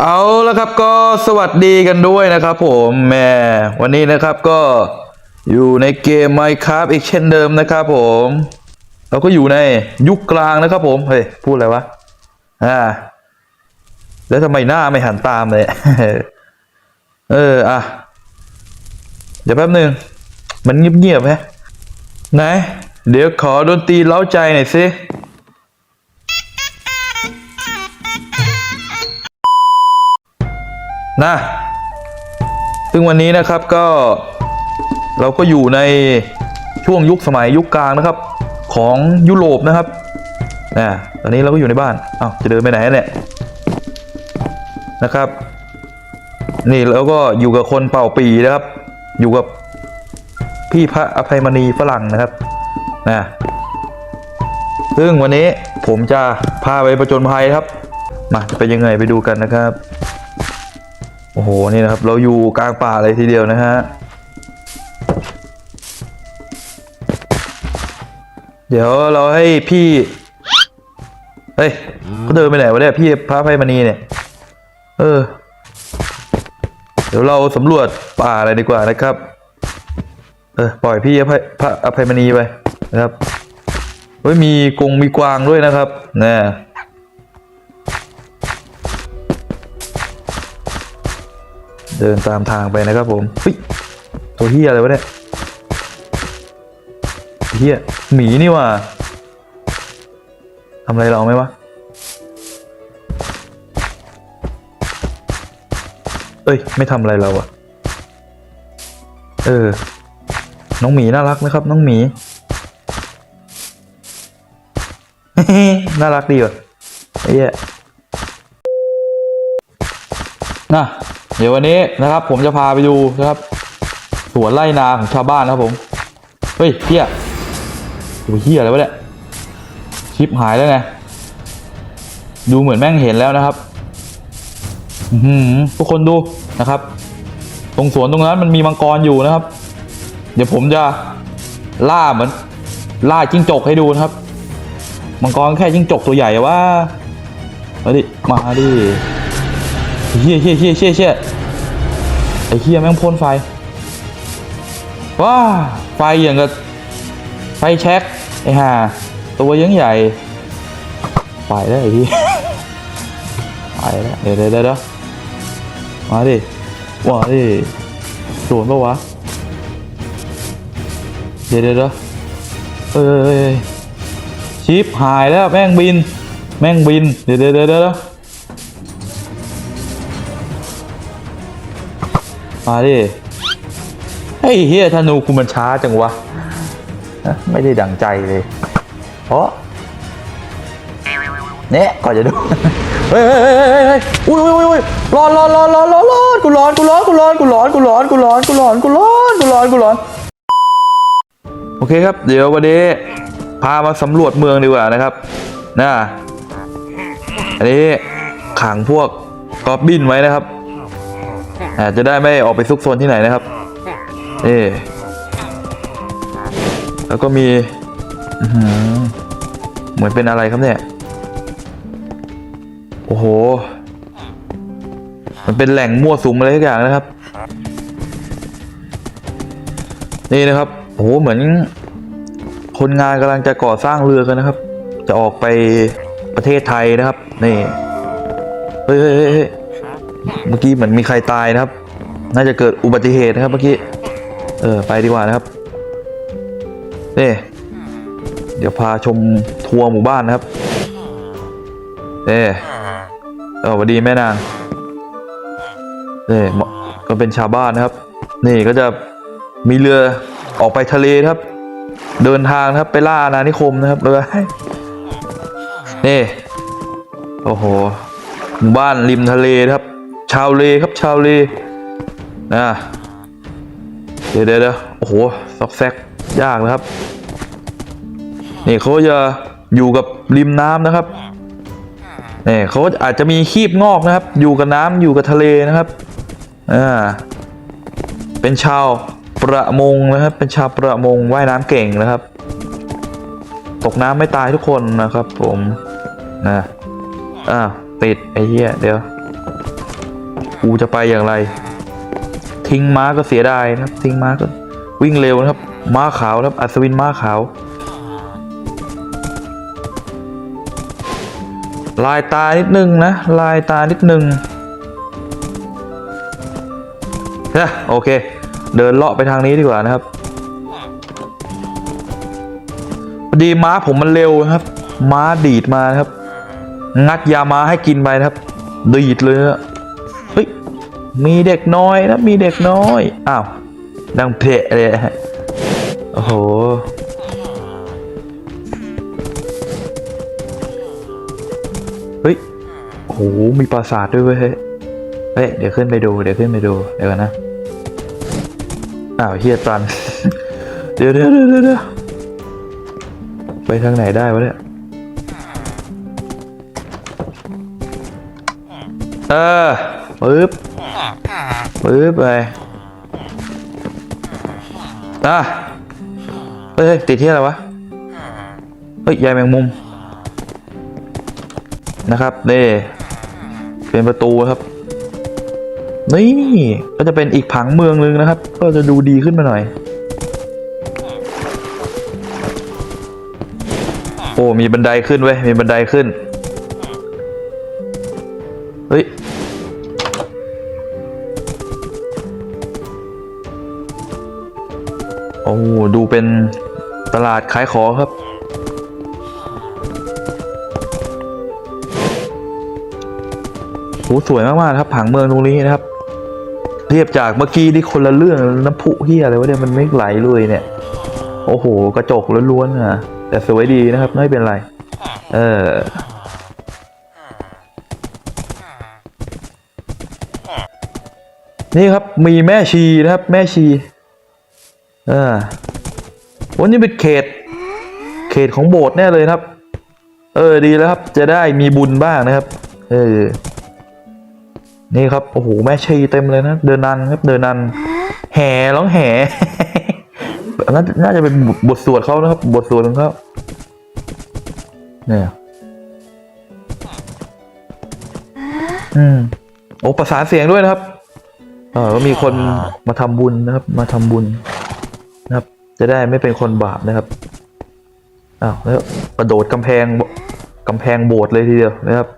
เอาแล้วครับก็สวัสดีกันด้วยนะครับผมแม่วันนี้นะครับก็อยู่ในเกม Minecraft อีกเช่นเดิมนะครับผมเราก็อยู่ในยุคกลางนะครับผมเฮ้ยพูดอะไรวะอ่าแล้วทำไมหน้าไม่หันตามเลยเอออะเดี๋ยวแป๊บหนึ่งมันเงียบๆฮะไหน เดี๋ยวขอดนตรีเล้าใจหน่อยสิ นะซึ่งวันนี้นะครับก็เราก็อยู่ในช่วงยุคสมัยยุคกลางนะครับ ของยุโรปนะครับนะตอนนี้เราก็อยู่ในบ้านอ้าวจะเดินไปไหนเนี่ยนะครับ นี่แล้วก็อยู่กับคนเป่าปีนะครับ อยู่กับพี่พระอภัยมณีฝรั่งนะครับนะซึ่งวันนี้ผมจะพาไปประจนภัยครับ มาจะเป็นยังไงไปดูกันนะครับ โอ้โหนี่นะครับ เราอยู่กลางป่าเลยทีเดียวนะฮะ เดี๋ยวเราให้พี่ เฮ้ยเขาเดินไปไหนวะเนี่ยพี่พระไพมณีเนี่ย เออ เดี๋ยวเราสำรวจป่าอะไรดีกว่านะครับ เออปล่อยพี่อภัยพระอภัยมณีไปนะครับเฮ้ยมีกงมีกวางด้วยนะครับเนี่ย เดินตามทางไปนะครับผมเฮ้ยตัวเฮียอะไรวะเนี่ยเฮียหมีนี่ว่าทำอะไรเราไหมวะเอ้ย ไม่ทำอะไรเราอะเออ น้องหมีน่ารักไหมครับ น้องหมี น่ารักดีว่ะไอ้เหี้ยน่ะ เดี๋ยววันนี้นะครับ ผมจะพาไปดูนะครับ สวนไร่นาของชาวบ้านนะครับผม เฮ้ยเฮียโอ้เฮียอะไรวะเนี่ยชิปหายแล้วไงดูเหมือนแม่งเห็นแล้วนะครับอืทุกคนดูนะครับ ตรงสวนตรงนั้นมันมีมังกรอยู่นะครับ เดี๋ยวผมจะล่าเหมือนล่าจิ้งจกให้ดูนะครับ มังกรแค่จิ้งจกตัวใหญ่ว่ามาดิมาดิ เฮียเฮียเฮียเฮียเฮียไอ้เฮียแม่งพ่นไฟว้าไฟอย่างกับไฟแช็กไอ้ห่าตัวยังใหญ่ไปแล้วไอ้เฮียไปแล้วเดี๋ยวเดี๋ยวเดี๋ยวมาดิมาดิโดนปะวะเดี๋ยวเดี๋ยวเดี๋ยวเอ้ยเอ้ยเอ้ยชิปหายแล้วแม่งบิน แม่งบิน เดี๋ยวเดี๋ยวเดี๋ยว มาดิไอ้เฮียธนูกูมันช้าจังวะ ไม่ได้ดังใจเลย เพราะเนี่ยก่อนจะดู เฮ้ยเฮ้ยเฮ้ยเฮ้ยอุ้ยอุ้ยอุ้ยอุ้ยร้อนร้อนร้อนร้อนร้อนร้อนกูร้อนกูร้อนกูร้อนกูร้อนกูร้อนกูร้อนกูร้อนกูร้อนกูร้อนกูร้อน โอเคครับ เดี๋ยววันนี้พามาสำรวจเมืองดีกว่านะครับนะอันนี้ขังพวกกอบบินไว้นะครับ อาจจะได้ไม่ออกไปซุกซนที่ไหนนะครับเอ่แล้วก็มีอื้อหือเหมือนเป็นอะไรครับเนี่ย โอ้โห มันเป็นแหล่งมั่วสุมอะไรทุกอย่างนะครับ นี่นะครับโอ้โหเหมือน คนงานกำลังจะก่อสร้างเรือกันนะครับ จะออกไปประเทศไทยนะครับ นี่ เฮ้ยเฮ้ยเฮ้ย เมื่อกี้เหมือนมีใครตายนะครับ น่าจะเกิดอุบัติเหตุนะครับเมื่อกี้ เออไปดีกว่านะครับนี่เดี๋ยวพาชมทัวร์หมู่บ้านนะครับเน่เออสวัสดีแม่นางนี่ก็เป็นชาวบ้านนะครับ นี่ก็จะมีเรือออกไปทะเลนะครับ เดินทางนะครับไปล่าอาณานิคมนะครับเรือนี่ โอ้โห หมู่บ้านริมทะเลนะครับ ชาวเลครับชาวเลนะเดี๋ยวเดี๋ยวเดี๋ยวโอ้โหซอกแซกยากนะครับนี่เขาจะอยู่กับริมน้ำนะครับนี่เขาอาจจะมีคีบงอกนะครับ อยู่กับน้ำอยู่กับทะเลนะครับอ่าเป็นชาวประมงนะครับ เป็นชาวประมงว่ายน้ำเก่งนะครับ ตกน้ำไม่ตายทุกคนนะครับ ผมนะอ้าติดไอ้เหี้ยเดี๋ยว กูจะไปอย่างไร ทิ้งม้าก็เสียดายนะครับ ทิ้งม้าก็วิ่งเร็วนะครับ ม้าขาวนะครับ อัศวินม้าขาว ลายตานิดนึงนะ ลายตานิดนึงเฮ้ยโอเค เดินเลาะไปทางนี้ดีกว่านะครับพอดีม้าผมมันเร็วนะครับ ม้าดีดมานะครับ งัดยาม้าให้กินไปนะครับ ดีดเลยนะเฮ้ย มีเด็กน้อยนะมีเด็กน้อย อ้าวดังเพะเลยฮะโอ้โห เฮ้ยโอ้โหมีปราสาทด้วยเว้ยเฮ้ย เฮ้ย เดี๋ยวขึ้นไปดู เดี๋ยวขึ้นไปดู เดี๋ยวก่อนนะ อ้าวเฮียตัน เดี๋ยวเดี๋ยวเดี๋ยวเดี๋ยวไปทางไหนได้วะเนี่ย เออปึ๊บ ปึ๊บไปอะเฮ้ยติดที่อะไรวะ เฮ้ยใยแมงมุม นะครับนี่เป็นประตูครับ นี่ก็จะเป็นอีกผังเมืองหนึงนะครับ ก็จะดูดีขึ้นมาหน่อย โอ้มีบันไดขึ้นเว้ยมีบันไดขึ้น อ้ดูเป็นตลาดขายของครับ โห สวยมากๆครับผังเมืองตรงนี้นะครับ เทียบจากเมื่อกี้นี่คนละเรื่องน้ำพุเฮียอะไรวะเนี่ยมันไม่ไหลเลยเนี่ย โอ้โห กระจกล้วนๆอะ แต่สวยดีนะครับ ไม่เป็นไร เออนี่ครับมีแม่ชีนะครับ แม่ชี เออวันนี้เป็นเขต เขตของโบสถ์แน่เลยครับ เออดีแล้วครับ จะได้มีบุญบ้างนะครับ เออ นี่ครับโอ้โหแม่ชีเต็มเลยนะเดินนันครับ เดินนันแห่ร้องแห่น่าจะเป็นบทบทสวดเขานะครับ บทสวดของเขาเนี่ยอืมโอ้ประสานเสียงด้วยนะครับ เออก็มีคนมาทำบุญนะครับ มาทำบุญ นะครับ จะได้ไม่เป็นคนบาปนะครับอ้าวแล้วกระโดดกำแพงกำแพงโบสถ์เลยทีเดียวนะครับ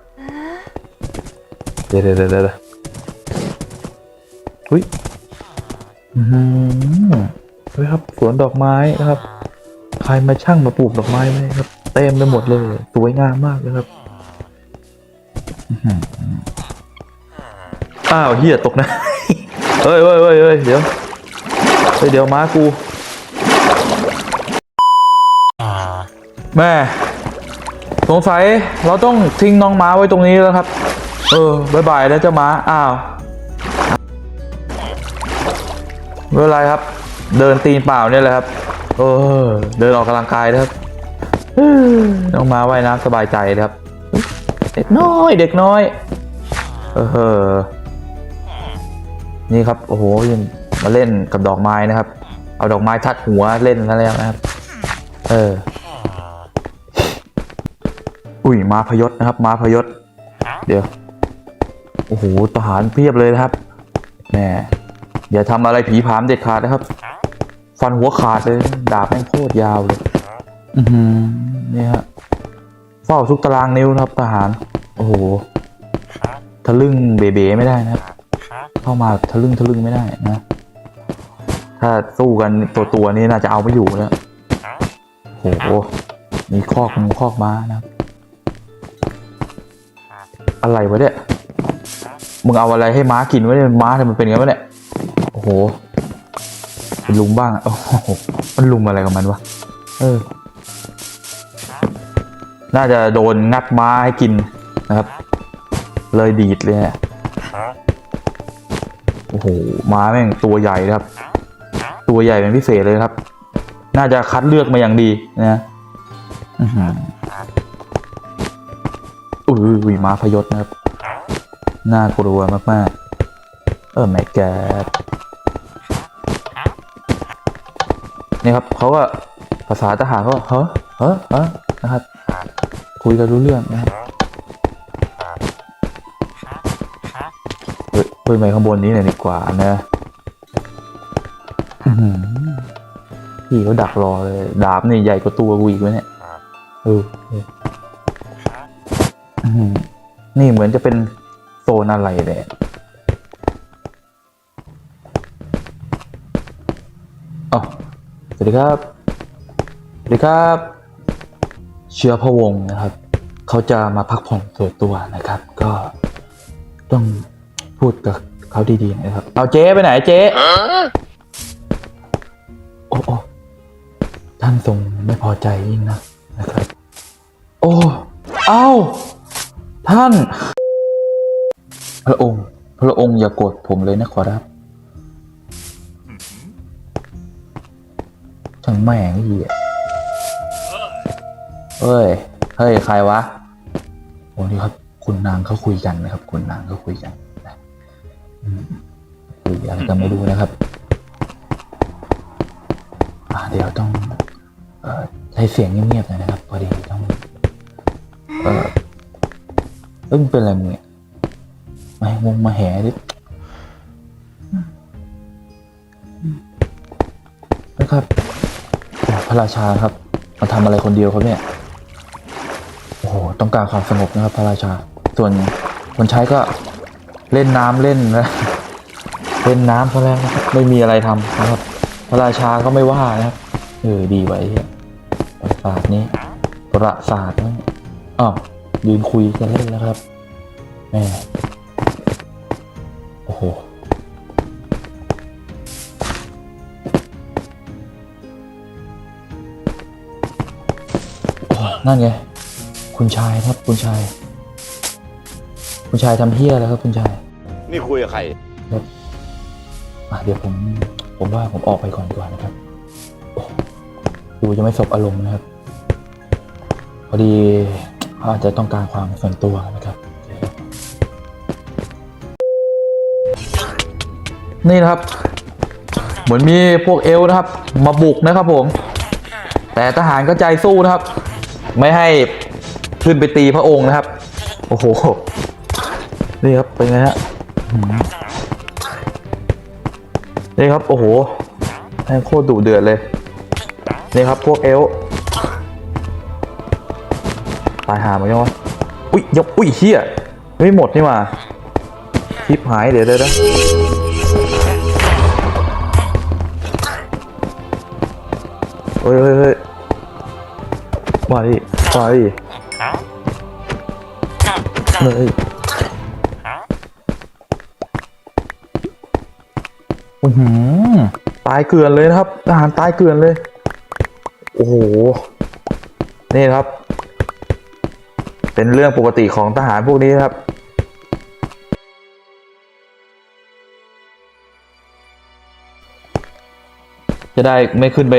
เดี๋ยวเดี๋ยวเดี๋ยวเดี๋ยวอุ้ยอือหือเฮ้ยครับสวนดอกไม้นะครับ ใครมาช่างมาปลูกดอกไม้ไหมครับ เต็มไปหมดเลย สวยงามมากเลยครับอ้าวเฮียตกนะเฮ้ยเฮ้ยเฮ้ยเดี๋ยวเฮ้ยเดี๋ยวม้ากู แม่สงสัยเราต้องทิ้งน้องม้าไว้ตรงนี้แล้วครับ เออบายบายแล้วเจ้าม้า อ้าวไม่เป็นไรครับ เดินตีนเปล่าเนี่ยแหละครับ เออ เดินออกกำลังกายนะครับน้องม้าว่ายน้ำสบายใจนะครับ เด็กน้อย เด็กน้อย เออ นี่ครับ โอ้โหยังมาเล่นกับดอกไม้นะครับ เอาดอกไม้ทัดหัวเล่นแล้วนะครับ เออ อุ้ยมาพยศนะครับ มาพยศ เดี๋ยว โอ้โหทหารเพียบเลยนะครับแหมอย่าทำอะไรผีผามเด็ดขาดนะครับ ฟันหัวขาดเลย ดาบแม่งโคตรยาวเลย อือหือนี่ฮะเฝ้าทุกตารางนิ้วนะครับทหาร โอ้โหทะลึ่งเบ๋ๆไม่ได้นะครับ เข้ามาทะลึ่งทะลึ่งไม่ได้นะ ถ้าสู้กันตัวตัวนี้น่าจะเอาไม่อยู่แล้วโอ้โหมีคอกมีคอกม้านะครับ อะไรวะเนี่ย มึงเอาอะไรให้ม้ากินวะเนี่ยม้าทำไมมันเป็นอย่างวะเนี่ย โอ้โหเป็นลุมบ้างอะโอ้โห มันลุมอะไรกับมันวะ เออ น่าจะโดนงัดม้าให้กินนะครับ เลยดีดเลยฮะโอ้โห ม้าแม่งตัวใหญ่ครับ ตัวใหญ่เป็นพิเศษเลยครับ น่าจะคัดเลือกมาอย่างดีนะอือ หืออุ้ยม้าพยศนะครับ น่ากลัวมากๆ เออแม่แกนี่ครับเขาก็ภาษาทหารเขาก็เฮ้อเฮ้อเฮ้อนะครับ คุยกันรู้เรื่องนะครับเฮ้ยไปข้างบนนี้หน่อยดีกว่านะพี่เขาดักรอเลย ดาบนี่ใหญ่กว่าตัวกูอีกวะเนี่ยเออ นี่เหมือนจะเป็นโซนอะไรเนี่ยอ๋อสวัสดีครับ สวัสดีครับ เชื้อพะวงนะครับ เขาจะมาพักผ่อนส่วนตัวนะครับ ก็ต้องพูดกับเขาดีๆนะครับ เอาเจ๊ไปไหนเจ๊โอ้โอ้ท่านทรงไม่พอใจยิ่งนะนะครับ โอ้ เอ้า ท่าน พระองค์ พระองค์อย่าโกรธผมเลยนะขอรับช่างแม่งเหี้ยเฮ้ย เฮ้ย ใครวะโอ้นี่ครับ คุณนางเขาคุยกันนะครับ คุณนางเขาคุยกันนะคุยอะไรกันไม่รู้นะครับเดี๋ยวต้องอใช้เสียงเงียบๆหน่อยนะครับ พอดีต้องเออเอ้ยมึงเป็นอะไรมึงเนี่ยมาให้งงมาแห่ดินะครับพระราชาครับ มาทำอะไรคนเดียวครับเนี่ย โอ้โห ต้องการความสงบนะครับ พระราชา ส่วนคนใช้ก็เล่นน้ำเล่นนะเล่นน้ำซะแล้วนะครับไม่มีอะไรทำนะครับ พระราชาก็ไม่ว่านะครับ เออ ดีไว้ปราสาทนี้ประสาทนะอ้าว ยืนคุยกันเล่นแล้วครับแม่โอ้โหนั่นไง คุณชายครับคุณชาย คุณชายทำเฮี้ยแล้วครับ คุณชาย นี่คุยกับใครอะเดี๋ยวผม ผมว่าผมออกไปก่อนดีกว่านะครับโอ้ดูจะไม่สบอารมณ์นะครับ พอดีเขา อาจจะต้องการความส่วนตัวนะครับ นี่นะครับ เหมือนมีพวกเอลนะครับ มาบุกนะครับผม แต่ทหารก็ใจสู้นะครับ ไม่ให้ขึ้นไปตีพระองค์นะครับ โอ้โห นี่ครับเป็นไงฮะนี่ครับ โอ้โหแม่งโคตรดุเดือดเลย นี่ครับพวกเอล ตายหามันยังวะอุ้ยยบอุ้ยเฮียไม่หมดนี่ว่าคลิปหายเดี๋ยวเดี๋ยวเฮ้ยเฮ้ยเฮ้ยมาดิมาดิเฮ้ยอือหือตายเกลื่อนเลยนะครับทหารตายเกลื่อนเลย โอ้โห นี่ครับ เป็นเรื่องปกติของทหารพวกนี้นะครับจะได้ไม่ขึ้นไป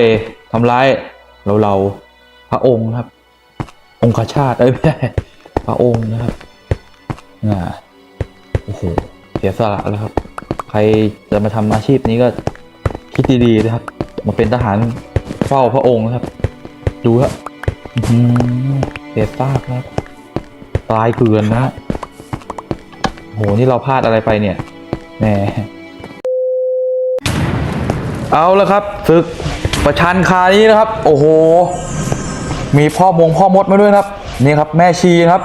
ทำร้ายเราเราพระองค์นะครับ องคชาติเอ้ยไม่ใช่พระองค์นะครับอ่าโอ้โหเสียสละแล้วครับ ใครจะมาทำอาชีพนี้ก็คิดดีๆนะครับ มาเป็นทหารเฝ้าพระองค์นะครับ ดูครับเสียซากนะครับ ตายเกลือนนะโหนี่เราพลาดอะไรไปเนี่ยแหมเอาแล้วครับศึกประชันคานี้นะครับ โอ้โห มีพ่อมงพ่อมดมาด้วยครับ นี่ครับแม่ชีนะครับ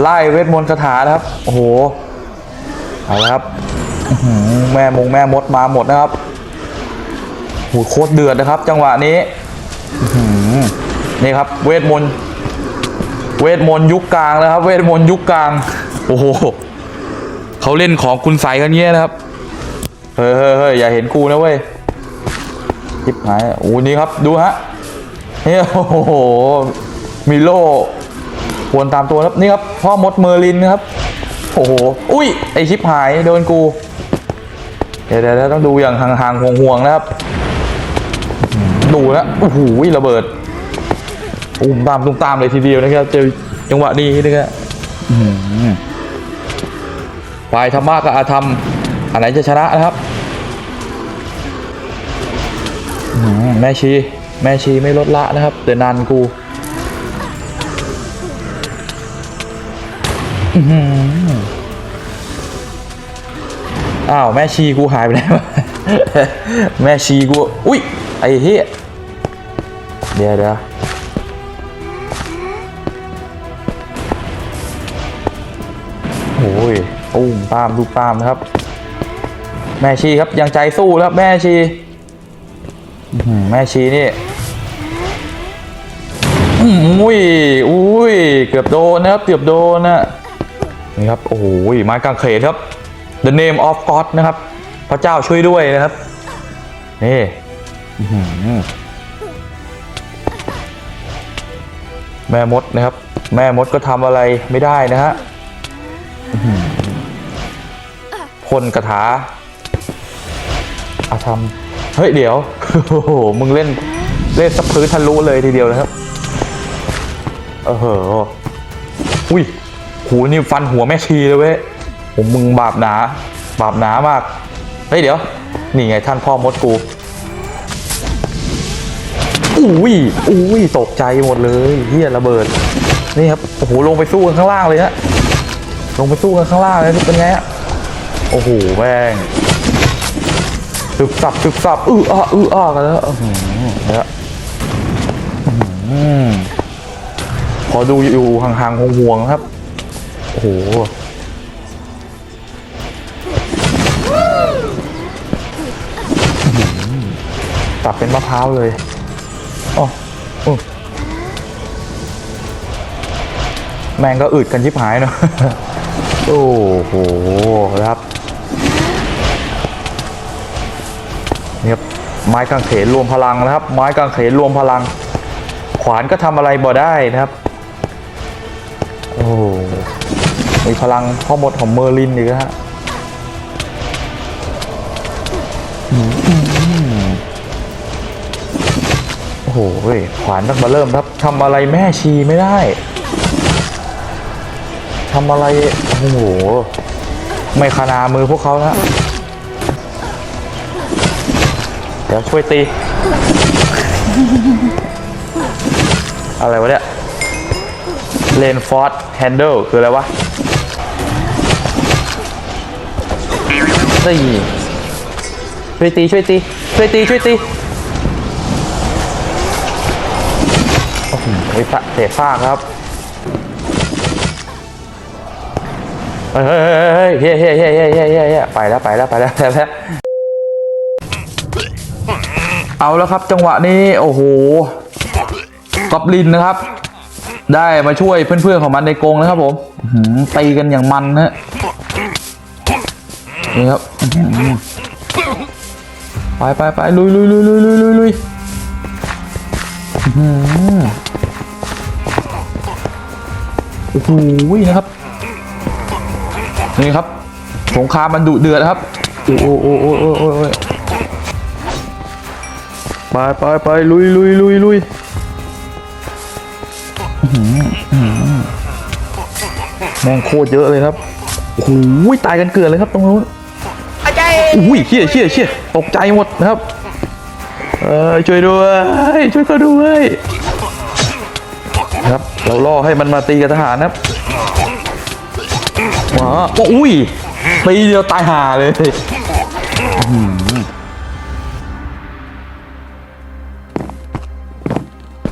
ไล่เวทมนต์คาถานะครับ โอ้โหเอาละครับแม่มงแม่มดมาหมดนะครับโหโคตรเดือดนะครับ จังหวะนี้นี่ครับ เวทมนต์ เวทมนต์ยุคกลางนะครับ เวทมนต์ยุคกลาง โอ้โหเขาเล่นของคุณใสกันเงี้ยนะครับ เฮ้ยเฮ้ยเฮ้ยอย่าเห็นกูนะเว้ยทิปหายโอ้นี่ครับดูฮะเนี่ยโอ้โหมีโล่วนตามตัวครับนี่ครับพ่อมดเมอร์ลินนะครับ โอ้โห อุ้ยไอชิปหายโดนกู เดี๋ยวเดี๋ยวเดี๋ยวต้องดูอย่างห่างๆห่วงๆนะครับ ดูนะโอ้โหระเบิด อุ้มตามตุ้มตามเลยทีเดียวนะครับ เจอจังหวะนี้นะครับอื้อหือฝ่ายธรรมะกับอาธรรม อันไหนจะชนะนะครับอื้อหือแม่ชี แม่ชีไม่ลดละนะครับเดือนนันกูอื้อหืออ้าวแม่ชีกูหายไปไหนวะแม่ชีกู อุ้ยไอ้เหี้ยเดี๋ยวเดี๋ยว ตุ้ามลูกตามนะครับ แม่ชีครับยังใจสู้แล้วแม่ชีแม่ชีนี่อุ้ยอุ้ยเกือบโดนนะครับเกือบโดนนะนี่ครับโอ้โหไม้กางเขนครับ The name of God นะครับ พระเจ้าช่วยด้วยนะครับ นี่แม่มดนะครับ แม่มดก็ทำอะไรไม่ได้นะฮะ พ่นกระถาอาทำเฮ้ยเดี๋ยวโอ้โหมึงเล่นเล่นสะพื้นทะลุเลยทีเดียวนะครับเออเหออุ้ยหูนี่ฟันหัวแม่ชีเลยเว้ยผมมึงบาปหนาบาปหนามากเฮ้ยเดี๋ยวนี่ไงท่านพ่อมดกูอุ้ยอุ้ยตกใจหมดเลยเฮียระเบิดนี่ครับโอ้โหลงไปสู้กันข้างล่างเลยฮะลงไปสู้กันข้างล่างเลยเป็นไงฮะ โอ้โหแม่งตึบสับตึบสับอื้ออ้าอื้ออ้ากันแล้วอื้อหือเนี่ยอื้อหือพอดูอยู่ห่างๆห่วงๆครับ โอ้โห ตับเป็นมะพร้าวเลยอ๋อออแมงก็อึดกันชิบหายเนาะ โอ้โหครับ นี่ครับไม้กางเขนรวมพลังนะครับ ไม้กางเขนรวมพลัง ขวานก็ทำอะไรบ่ได้นะครับโอ้มีพลังพ่อมดของเมอร์ลินอีกนะฮะโอ้โหขวานตั้งมาเริ่มครับทำอะไรแม่ชีไม่ได้ทำอะไร โอ้โห ไม่ขนามือพวกเขานะ เดี๋ยวช่วยตี อะไรวะเนี่ยเลนฟอร์ดแฮนเดิลคืออะไรวะตีช่วยตี ช่วยตี ช่วยตี ช่วยตีโอ้โหเสียฟาครับเฮ้ยเฮ้ยเฮ้ยเฮ้ยเฮ้ยเฮ้ยเฮ้ยไปแล้วไปแล้วไปแล้วไปแล้ว เอาแล้วครับจังหวะนี้โอ้โหกอบลินนะครับ ได้มาช่วยเพื่อนๆของมันในกรงนะครับผมตีกันอย่างมันนะนี่ครับไปไปไปลุยลุยลุยลุยลุยลุยลุยโอ้โหนะครับนี่ครับสงครามมันดุเดือดครับโอ้โอ้โอ้โอ้โอ้โอ้โอ้ ไปไปไปลุยลุยลุยลุยอื้อหืออื้อหือแม่งโคตรเยอะเลยครับโอ้โหตายกันเกลือนเลยครับตรงนู้นอุ้ยเชี่ยเชี่ยเชี่ยตกใจหมดนะครับเออช่วยด้วยช่วยก็ด้วยนะครับเราล่อให้มันมาตีกับทหารนะครับว้าโอ้อุ้ยปีเดียวตายห่าเลย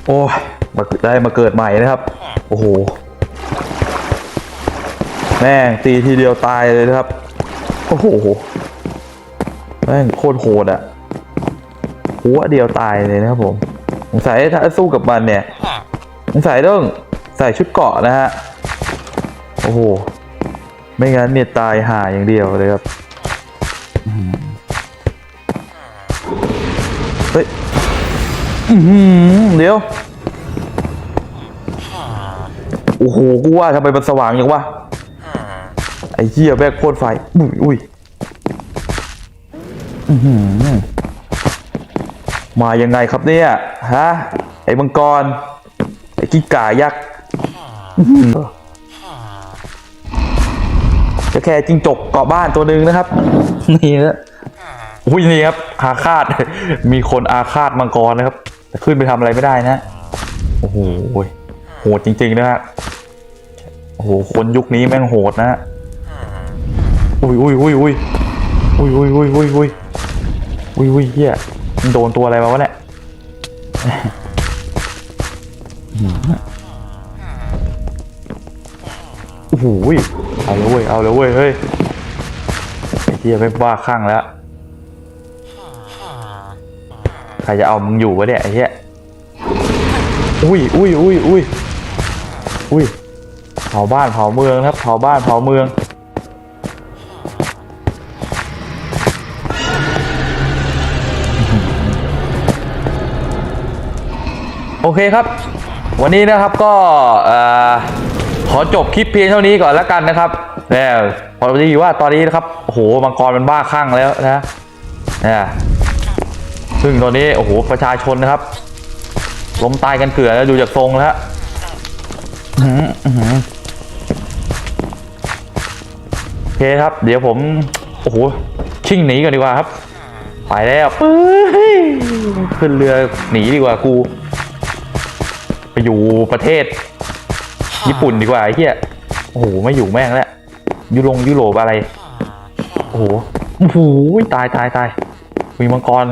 โอ้ยมาได้มาเกิดใหม่นะครับ โอ้โห แม่งตีทีเดียวตายเลยนะครับ โอ้โห แม่งโคตรโหดอะหัวเดียวตายเลยนะครับผม สงสัยถ้าสู้กับมันเนี่ย สงสัยต้องใส่ชุดเกาะนะฮะ โอ้โห ไม่งั้นเนี่ยตายห่าอย่างเดียวเลยครับอื้อหือเฮ้ย อื เดี๋ยว โอ้โห กูว่าทำไมมันสว่างอย่างวะ ไอ้เหี้ยแบกโคตรไฟ อุ้ยอุ้ยมายังไงครับเนี่ย ฮะ ไอ้มังกร ไอ้กิ้งก่ายักษ์จะแค่จิงจกเกาะบ้านตัวหนึ่งนะครับ นี่นะอุ้ยนี่ครับ อาฆาต มีคนอาฆาตมังกรนะครับ แต่ขึ้นไปทำอะไรไม่ได้นะโอ้โหโหดจริงๆนะฮะโอ้โหคนยุคนี้แม่งโหดนะฮะอุ้ยอุ้ยอุ้ยอุ้ยอุ้ยอุ้ยอุ้ยอุ้ยอุ้ยอุ้ยอุ้ยเฮียมันโดนตัวอะไรมาวะเนี่ยโอ้โหยเอาเลยเว้ยเอาเลยเว้ยเฮ้ยไอ้เหี้ยไม่บ้าคลั่งแล้ว ใครจะเอามึงอยู่วะเนี่ยไอ้เหี้ยอุ้ยอุ้ยอุ้ยอุ้ยอุ้ยเผาบ้านเผาเมืองนะครับเผาบ้านเผาเมืองโอเคครับ วันนี้นะครับก็เอ่อขอจบคลิปเพียงเท่านี้ก่อนแล้วกันนะครับเนี่ยพอดีว่าตอนนี้นะครับโอ้โหมังกรมันบ้าคลั่งแล้วนะเนี่ย ซึ่งตอนนี้โอ้โหประชาชนนะครับล้มตายกันเกลือแล้วดูจากทรงแล้วโอเคครับ เดี๋ยวผมโอ้โหชิ่งหนีก่อนดีกว่าครับ ไปแล้วปื้ขึ้นเรือหนีดีกว่ากู ไปอยู่ประเทศ ญี่ปุ่นดีกว่าไอ้เหี้ยโอ้โหไม่อยู่แม่งแล้วยุโรงยุโรปอะไร โอ้โหโอ้โหตายตายตายมีมังกร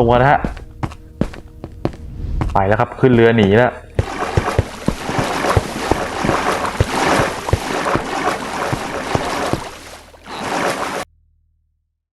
ตัวนะฮะ ไปแล้วครับ ขึ้นเรือหนีแล้ว